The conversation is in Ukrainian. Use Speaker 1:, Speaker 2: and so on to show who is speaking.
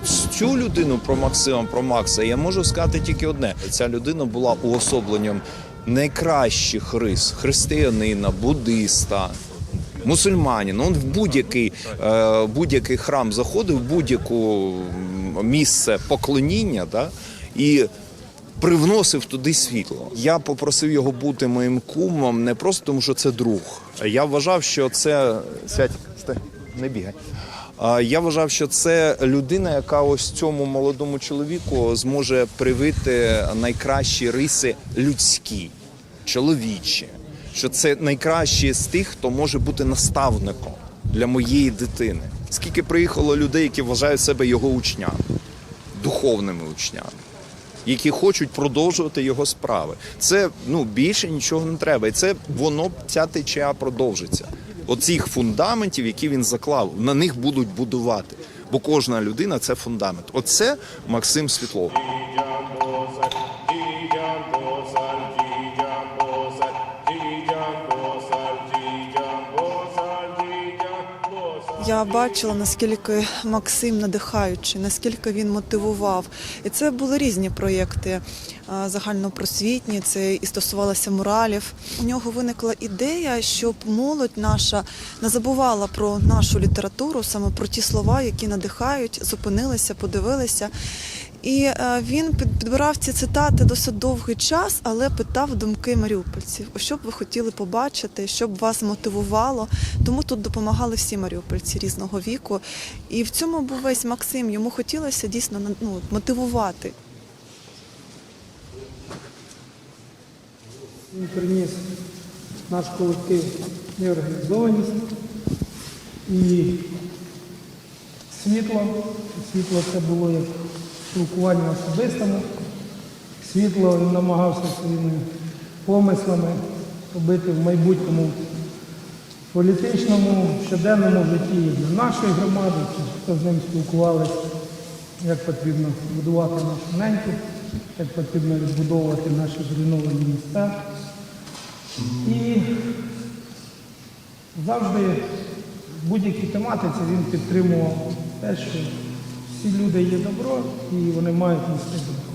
Speaker 1: цю людину про Максима, про Макса, я можу сказати тільки одне: ця людина була уособленням найкращих рис християнина, буддиста. Мусульманин, он в будь-який, е, будь-який храм заходив, будь-яку місце поклоніння, да, і привносив туди світло. Я попросив його бути моїм кумом не просто тому, що це друг. Я вважав, що це сядь, не бігай. Я вважав, що це людина, яка ось цьому молодому чоловіку зможе привити найкращі риси людські, чоловічі. Що це найкращі з тих, хто може бути наставником для моєї дитини. Скільки приїхало людей, які вважають себе його учнями, духовними учнями які хочуть продовжувати його справи. Це ну більше нічого не треба. І це воно ця течія продовжиться. Оцих фундаментів, які він заклав, на них будуть будувати. Бо кожна людина це фундамент. Оце Максим Світлов.
Speaker 2: Я бачила, наскільки Максим надихаючий, наскільки він мотивував. І це були різні проєкти загальнопросвітні, це і стосувалося муралів. У нього виникла ідея, щоб молодь наша не забувала про нашу літературу, саме про ті слова, які надихають, зупинилися, подивилися. І е, він підбирав ці цитати досить довгий час, але питав думки маріупольців. Що б ви хотіли побачити, що б вас мотивувало. Тому тут допомагали всі маріупольці різного віку. І в цьому був весь Максим. Йому хотілося дійсно ну, мотивувати.
Speaker 3: Він приніс наш колектив неорганізованість і світло. Світло це було як спілкування особистому. Світло він намагався своїми помислами робити в майбутньому політичному, щоденному житті для нашої громади, хто з ним спілкувалися, як потрібно будувати нашу неньку, як потрібно відбудовувати наші зруйновані міста. І завжди в будь-якій тематиці він підтримував те, що всі люди є добро і вони мають нести добро.